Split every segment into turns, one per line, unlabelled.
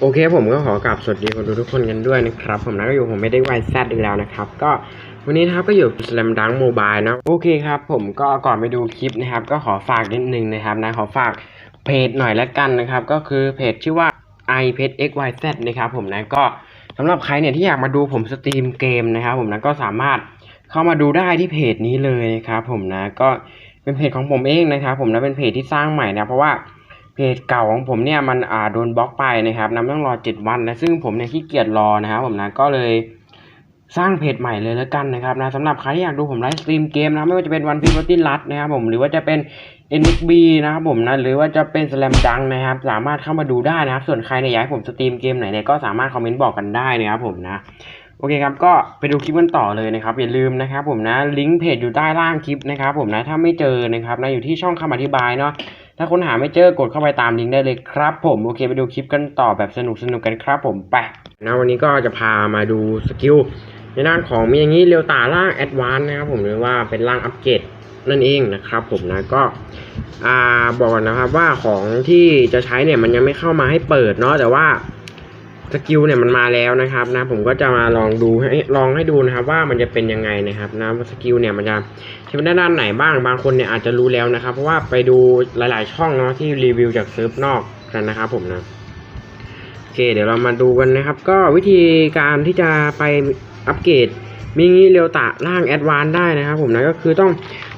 โอเคผมก็ขอกราบสวัสดีคนดูทุกคนกันด้วยนะครับ ผมนะก็อยู่ผมไม่ได้ไวแซดอีกแล้วนะครับ ก็วันนี้นะครับก็อยู่สแลมดังโมบายนะโอเคครับ ผมก็ก่อนไปดูคลิปนะครับ ก็ขอฝากนิดนึงนะครับนะขอฝากเพจหน่อยละกันนะครับ ก็คือเพจชื่อว่า i p e x y z นะครับ ผมนะก็สำหรับใครเนี่ยที่อยากมาดูผมสตรีมเกมนะครับ ผมนะก็สามารถเข้ามาดูได้ที่เพจนี้เลยนะครับ ผมนะก็เป็นเพจของผมเองนะครับ ผมนะเป็นเพจที่สร้างใหม่นะเพราะว่า เพจเก่าของผมเนี่ยมันอ่าโดนบล็อกไปนะครับนำต้องรอ7วันนะซึ่งผมเนี่ยขี้เกียจรอนะครับผมนะก็เลยสร้างเพจใหม่เลยแล้วกันนะครับนะสำหรับใครที่อยากดูผมไลฟ์สตรีมเกมนะไม่ว่าจะเป็นวันพี e ติลัดนะครับผมหรือว่าจะเป็น NXB นะครับผมนะหรือว่าจะเป็น Slam Dunk นะครับ สามารถเข้ามาดูได้นะครับ ส่วนใครเนี่ยอยากให้ผมสตรีมเกมไหนเนี่ยก็สามารถคอมเมนต์บอกกันได้นะครับผมนะโอเคครับก็ไปดูคลิปกันต่อเลยนะครับ อย่าลืมนะครับผมนะลิงก์เพจอยู่ใต้ล่างคลิปนะครับผมนะถ้าไม่เจอนะครับนะอยู่ที่ช่องคำอธิบายเนาะ ถ้าค้นหาไม่เจอกดเข้าไปตามลิงก์ได้เลยครับผมโอเคไปดูคลิปกันต่อแบบสนุกสนุกกันครับผมไปนะวันนี้ก็จะพามาดูสกิลในด้านของมีอย่างนี้เรียวตาล่างแอดวานนะครับผมหรือว่าเป็นล่างอัปเกรดนั่นเองนะครับผมนะก็อ่าบอกก่อนนะครับว่าของที่จะใช้เนี่ยมันยังไม่เข้ามาให้เปิดเนาะแต่ว่า สกิลเนี่ยมันมาแล้วนะครับนะผมก็จะมาลองดูให้ลองให้ดูนะครับ ว่ามันจะเป็นยังไงนะครับนะสกิลเนี่ยมันจะใช้ด้านด้านไหนบ้างบางคนเนี่ยอาจจะรู้แล้วนะครับ เพราะว่าไปดูหลาย ๆ ช่องเนาะที่รีวิวจากเซิร์ฟนอกกันนะครับผมนะโอเค เดี๋ยวเรามาดูกันนะครับ ก็วิธีการที่จะไปอัปเกรดมีงี้เร็วตะล่างแอดวานได้นะครับผมนะก็คือต้อง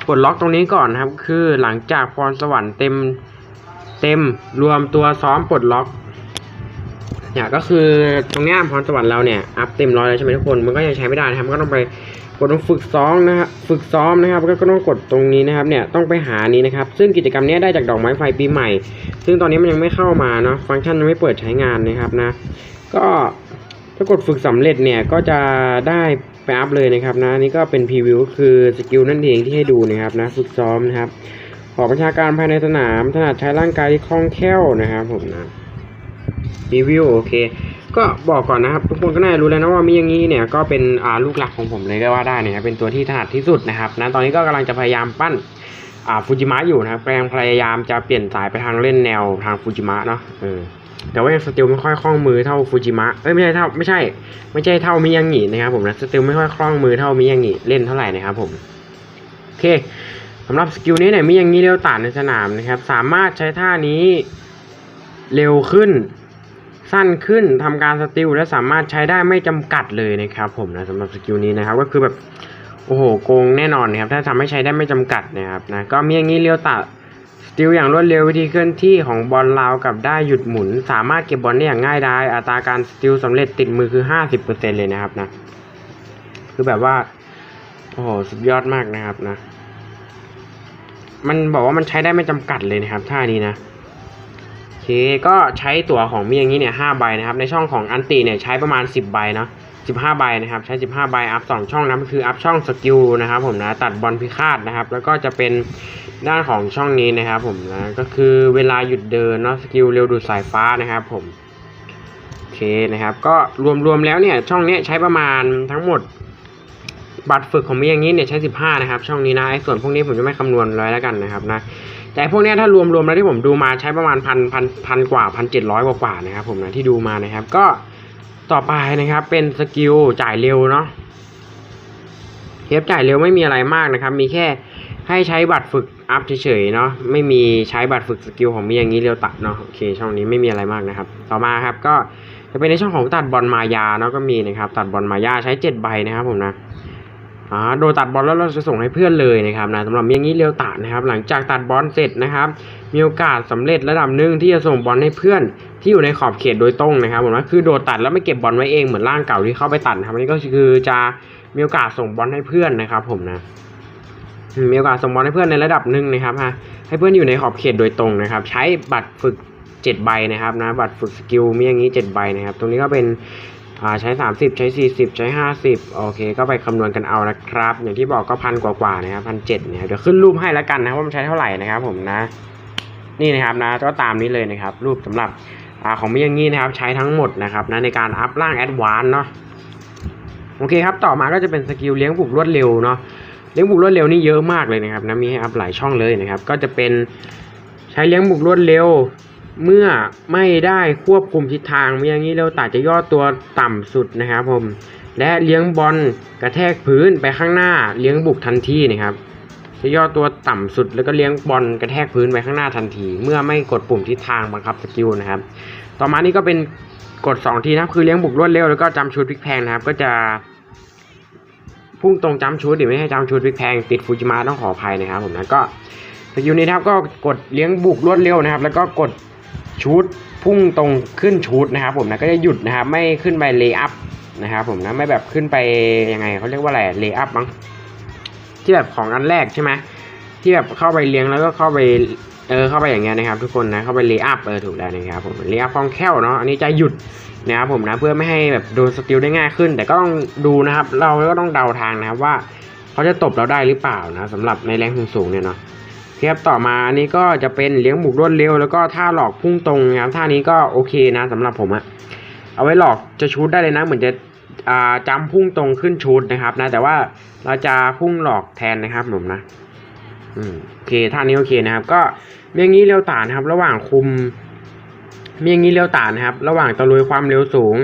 ปลดล็อกตรงนี้ก่อนนะครับ คือหลังจากพรสวรรค์เต็มเต็มรวมตัวซ้อมปลดล็อก เนี่ยก็คือตรงเนี้ยพรสวรรค์เราเนี่ยอัพเต็มร้อยแล้วใช่ไหมทุกคนมันก็ยังใช้ไม่ได้นะครับก็ต้องไปกดตรงฝึกซ้อมนะครับฝึกซ้อมนะครับก็ต้องกดตรงนี้นะครับเนี่ยต้องไปหานี้นะครับ ซึ่งกิจกรรมนี้ได้จากดอกไม้ไฟปีใหม่ ซึ่งตอนนี้มันยังไม่เข้ามาเนาะฟังก์ชันยังไม่เปิดใช้งานนะครับนะ ก็ถ้ากดฝึกสำเร็จเนี่ยก็จะได้ไปอัพเลยนะครับนะนี่ก็เป็นพรีวิวคือสกิลนั่นเองที่ให้ดูนะครับนะฝึกซ้อมนะครับขอประชาการภายในสนามถนัดใช้ร่างกายที่คล่องแคล่วนะครับผมนะ รีวิวโอเค ก็บอกก่อนนะครับ ทุกคนก็น่ารู้แล้วนะว่ามีอย่างนี้เนี่ยก็เป็นอ่าลูกหลักของผมเลยก็ว่าได้เนะครับเป็นตัวที่ถนัดที่สุดนะครับนะตอนนี้ก็กำลังจะพยายามปั้นอ่าฟูจิมะอยู่นะครับกำลังพยายามจะเปลี่ยนสายไปทางเล่นแนวทางฟูจิมะเนาะเออแต่ว่ายังสติลไม่ค่อยคล่องมือเท่าฟูจิมะเอ้ยไม่ใช่เท่าไม่ใช่ ไม่ใช่เท่ามิยังงินะครับผมนะสติลไม่ค่อยคล่องมือเท่ามิยังงิเล่นเท่าไหร่นะครับผมโอเคสำหรับสกิลนี้เนี่ยมิยังงิเร็วต่านในสนามนะครับ สามารถใช้ท่านี้เร็วขึ้น สั้นขึ้นทำการสติลและสามารถใช้ได้ไม่จำกัดเลยนะครับผมนะสำหรับสกิลนี้นะครับก็คือแบบโอ้โหโกงแน่นอนนะครับถ้าทำให้ใช้ได้ไม่จำกัดนะครับนะก็มีอย่างนี้เรียวตัดสติลอย่างรวดเร็ววิธีเคลื่อนที่ของบอลราวกับได้หยุดหมุน สามารถเก็บบอลได้อย่างง่ายดายอัตราการสติลสำเร็จติดมือคือ 50%เลยนะครับนะคือแบบว่าโอ้โหสุดยอดมากนะครับนะ มันบอกว่ามันใช้ได้ไม่จำกัดเลยนะครับท่านี้นะ เคก็ใช้ตั๋วของมีอย่างนี้เนี่ยห้าใบนะครับ ในช่องของอันติเนี่ยใช้ประมาณ 10 ใบเนาะ15ใบนะครับ ใช้15ใบอัพ2ช่องนะก็คืออัพช่องสกิลนะครับผมนะตัดบอลพิฆาตนะครับ แล้วก็จะเป็นด้านของช่องนี้นะครับผมนะก็คือเวลาหยุดเดินเนาะสกิลเร็วดูดสายฟ้านะครับผมโอเคนะครับ ก็รวมๆแล้วเนี่ยช่องนี้ใช้ประมาณทั้งหมดบัตรฝึกของมีอย่างนี้เนี่ยใช้ 15 นะครับ ช่องนี้นะไอ้ส่วนพวกนี้ผมจะไม่คำนวณไว้แล้วกันนะครับนะ แต่พวกนี้ถ้ารวมๆแล้วที่ผมดูมาใช้ประมาณพันพันพันกว่าพันเจ็ดร้อยกว่านะครับผมนะที่ดูมานะครับ ก็ต่อไปนะครับ เป็นสกิลจ่ายเร็วเนาะเทปจ่ายเร็วไม่มีอะไรมากนะครับ มีแค่ให้ใช้บัตรฝึกอัพเฉยๆเนาะไม่มีใช้บัตรฝึกสกิลของมีอย่างนี้เร็วตัดเนาะโอเคช่องนี้ไม่มีอะไรมากนะครับ ต่อมาครับก็จะเป็นในช่องของตัดบอลมายาเนาะก็มีนะครับ ตัดบอลมายาใช้เจ็ดใบนะครับผมนะ อ่าโดนตัดบอลแล้วเราจะส่งให้เพื่อนเลยนะครับนะสำหรับอย่างนี้เรียวตัดนะครับ หลังจากตัดบอลเสร็จนะครับ มีโอกาสสำเร็จระดับหนึ่งที่จะส่งบอลให้เพื่อนที่อยู่ในขอบเขตโดยตรงนะครับผมว่าคือโดนตัดแล้วไม่เก็บบอลไว้เองเหมือนร่างเก่าที่เข้าไปตัดนะครับอันนี้ก็คือจะมีโอกาสส่งบอลให้เพื่อนนะครับ ผมนะมีโอกาสส่งบอลให้เพื่อนในระดับหนึ่งนะครับฮะให้เพื่อนอยู่ในขอบเขตโดยตรงนะครับ ใช้บัตรฝึกเจ็ดใบนะครับนะบัตรฝึกสกิลมีอย่างนี้เจ็ดใบนะครับ ตรงนี้ก็เป็น อ่าใช้ 30 ใช้ 40 ใช้ 50 โอเค ก็ไปคำนวณกันเอานะครับ อย่างที่บอกก็พันกว่าๆนะครับพันเจ็ดเนี่ยเดี๋ยวขึ้นรูปให้แล้วกันนะว่ามันใช้เท่าไหร่นะครับผมนะ นี่นะครับนะก็ตามนี้เลยนะครับ รูปสำหรับอ่าของมิยางี้นะครับใช้ทั้งหมดนะครับนะในการอัพร่างแอดวานเนาะโอเคครับต่อมาก็จะเป็นสกิลเลี้ยงบุกรวดเร็วเนาะเลี้ยงบุกรวดเร็วนี่เยอะมากเลยนะครับนะมีให้อัพหลายช่องเลยนะครับ ก็จะเป็นใช้เลี้ยงบุกรวดเร็ว เมื่อไม่ได้ควบคุมทิศทางเมียงี้เร็วตาจะย่อตัวต่ำสุดนะครับผม และเลี้ยงบอลกระแทกพื้นไปข้างหน้าเลี้ยงบุกทันทีนะครับจะย่อตัวต่ำสุดแล้วก็เลี้ยงบอลกระแทกพื้นไปข้างหน้าทันที เมื่อไม่กดปุ่มทิศทางบังคับสกิลนะครับ ต่อมานี่ก็เป็นกด 2 ทีนะครับคือเลี้ยงบุกรวดเร็วแล้วก็จำชุดพลิกแพงนะครับ ก็จะพุ่งตรงจำชุดหรือไม่ให้จำชุดพลิกแพงติดฟูจิมะต้องขออภัยนะครับผมนะก็สกิลนี้นะครับก็กดเลี้ยงบุกรวดเร็วนะครับ แล้วก็กด ชุดพุ่งตรงขึ้นชุดนะครับผมนะก็จะหยุดนะครับไม่ขึ้นไปเลย์อัพนะครับผมนะไม่แบบขึ้นไปยังไงเขาเรียกว่าอะไรเลย์อัพมั้งที่แบบของอันแรกใช่ไหมที่แบบเข้าไปเลี้ยงแล้วก็เข้าไปเออเข้าไปอย่างเงี้ยนะครับ ทุกคนนะเข้าไปเลย์อัพเออถูกแล้วนะครับผมเลย์อัพคล่องแคล่วเนาะอันนี้จะหยุดนะครับผมนะเพื่อไม่ให้แบบโดนสติลได้ง่ายขึ้น แต่ก็ต้องดูนะครับ เราก็ต้องเดาทางนะครับว่าเขาจะตบเราได้หรือเปล่านะสำหรับในแรงสูงๆเนี่ยเนาะ เทียบต่อมาอันนี้ก็จะเป็นเลี้ยงบุกรวดเร็ว แล้วก็ท่าหลอกพุ่งตรงนะครับท่านี้ก็โอเคนะสำหรับผมอะเอาไว้หลอกจะชูดได้เลยนะ เหมือนจะอ่าจำพุ่งตรงขึ้นชูดนะครับ นะ แต่ว่าเราจะพุ่งหลอกแทนนะครับผมนะอืมโอเคท่านี้โอเคนะครับ ก็เมียงี้เร็วตานะครับ ระหว่างคุม เมียงี้เร็วตานะครับ ระหว่างตะลุยความเร็วสูง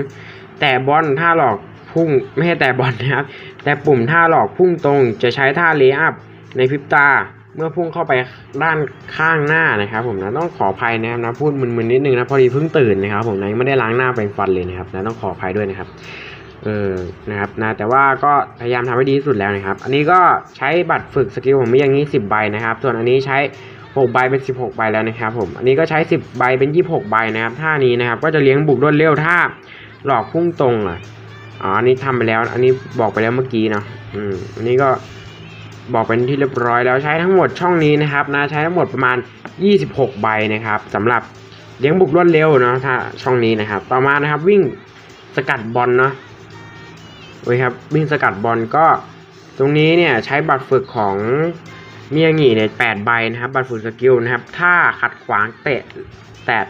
แต่บอลท่าหลอกพุ่งไม่ใช่แต่บอลนะครับ แต่ปุ่มท่าหลอกพุ่งตรงจะใช้ท่าเลย์อัพในพริบตา เมื่อพุ่งเข้าไปด้านข้างหน้านะครับ ผมนะต้องขออภัยนะครับนะพูดมึนๆนิดนึงนะพอดีเพิ่งตื่นนะครับ ผมนะยังไม่ได้ล้างหน้าแปรงฟันเลยนะครับนะต้องขออภัยด้วยนะครับเออนะครับนะแต่ว่าก็พยายามทำให้ดีที่สุดแล้วนะครับ อันนี้ก็ใช้บัตรฝึกสกิลผมมีอย่างนี้ 10 ใบนะครับ ส่วนอันนี้ใช้6ใบเป็น 16 ใบแล้วนะครับ ผม อันนี้ก็ใช้ 10 ใบเป็น 26 ใบนะครับ ท่านี้นะครับ ก็จะเลี้ยงบุกรวดเร็วท่าหลอกพุ่งตรงอะอ๋ออันนี้ทำไปแล้ว อันนี้บอกไปแล้วเมื่อกี้เนาะ อืม อันนี้ก็ บอกเป็นที่เรียบร้อยแล้วใช้ทั้งหมดช่องนี้นะครับนะใช้ทั้งหมดประมาณ 26 ใบนะครับสำหรับเลี้ยงบุกรวดเร็วเนาะถ้าช่องนี้นะครับ ต่อมานะครับวิ่งสกัดบอลเนาะโอเคครับวิ่งสกัดบอลก็ตรงนี้เนี่ยใช้บัตรฝึกของเมียงีเนี่ยแปดใบนะครับ บัตรฝึกสกิลนะครับ ถ้าขัดขวางเตะแตะ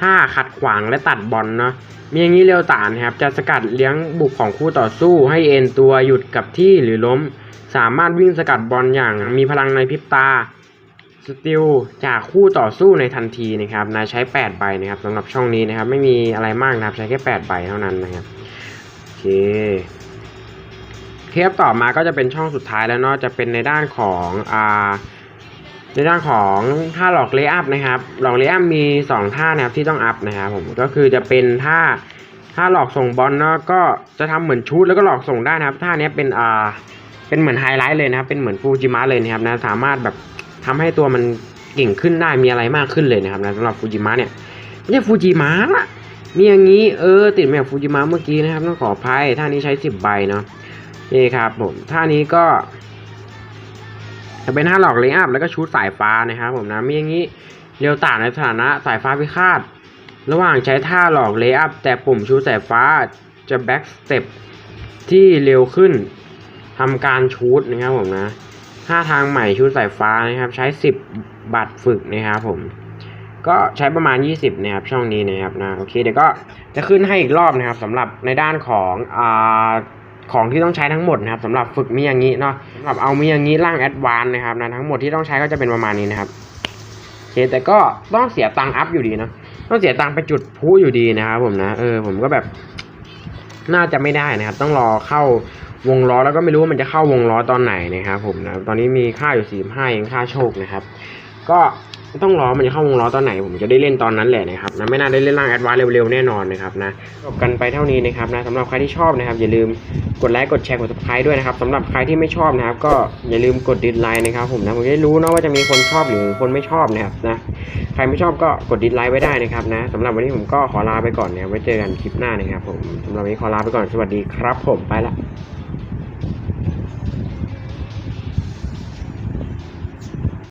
ถ้าขัดขวางและตัดบอลเนาะเมียงี้เร็วตานนะครับ จะสกัดเลี้ยงบุกของคู่ต่อสู้ให้เอ็นตัวหยุดกับที่หรือล้ม สามารถวิ่งสกัดบอลอย่างมีพลังในพริบตาสติลจากคู่ต่อสู้ในทันทีนะครับนายใช้ 8 ใบนะครับสำหรับช่องนี้นะครับไม่มีอะไรมากนะครับใช้แค่ 8 ใบเท่านั้นนะครับโอเคเทปต่อมาก็จะเป็นช่องสุดท้ายแล้วเนาะจะเป็นในด้านของอ่าในด้านของท่าหลอกเลย์อัพนะครับหลอกเลย์อัพมี 2 ท่านะครับที่ต้องอัพนะครับผมก็คือจะเป็นท่าท่าหลอกส่งบอลเนาะก็จะทำเหมือนชูดแล้วก็หลอกส่งได้นะครับท่านี้เป็นอ่า เป็นเหมือนไฮไลท์เลยนะครับเป็นเหมือนฟูจิมะเลยนะครับนะสามารถแบบทำให้ตัวมันเก่งขึ้นได้มีอะไรมากขึ้นเลยนะครับนะสำหรับฟูจิมะเนี่ยไม่ใช่ฟูจิมะละมีอย่างนี้เออติดแบบฟูจิมะเมื่อกี้นะครับต้องขออภัยท่านี้ใช้สิบใบเนาะนี่ครับผมท่านี้ก็ จะเป็นท่าหลอกเลย์อัพแล้วก็ชุดสายฟ้านะครับผมนะมีอย่างนี้เร็วต่างในสถานะสายฟ้าพิฆาต ระหว่างใช้ท่าหลอกเลย์อัพแต่ปุ่มชุดสายฟ้าจะแบ็กสเต็ปที่เร็วขึ้น ทำการชูดนะครับผมนะท่าทางใหม่ชุดสายฟ้านะครับ ใช้สิบบัตรฝึกนะครับผม ก็ใช้ประมาณ 20นะครับช่องนี้นะครับนะโอเคเดี๋ยวก็จะขึ้นให้อีกรอบนะครับสำหรับในด้านของอ่าของที่ต้องใช้ทั้งหมดนะครับสำหรับฝึกมิยางิเนาะสำหรับเอามิยางิร่างแอดวานนะครับนะทั้งหมดที่ต้องใช้ก็จะเป็นประมาณนี้นะครับโอเคแต่ก็ต้องเสียตังค์อัพอยู่ดีเนาะต้องเสียตังค์ไปจุดพลุอยู่ดีนะครับผมนะเออผมก็แบบน่าจะไม่ได้นะครับ ต้องรอเข้า วงล้อแล้วก็ไม่รู้ว่ามันจะเข้าวงล้อตอนไหนนะครับผมนะตอนนี้มีค่าอยู่สี่ห้าเองค่าโชคนะครับ ก็ต้องรอมันจะเข้าวงล้อตอนไหน ผมจะได้เล่นตอนนั้นแหละนะครับนะไม่น่าได้เล่นร่างแอดวานเร็วๆแน่นอนนะครับนะจบกันไปเท่านี้นะครับนะสำหรับใครที่ชอบนะครับอย่าลืมกดไลค์กดแชร์กด subscribe ด้วยนะครับสำหรับใครที่ไม่ชอบนะครับ ก็อย่าลืมกดดิสไลค์นะครับผมนะผมจะได้รู้นะว่าจะมีคนชอบหรือคนไม่ชอบนะครับนะใครไม่ชอบก็กดดิสไลค์ไว้ได้นะครับนะสำหรับวันนี้ผมก็ขอลาไปก่อนนะครับไว้เจอกันคลิปหน้านะครับผมสำหรับวันนี้ขอลาไปก่อนสวัสดีครับ ผมไปละ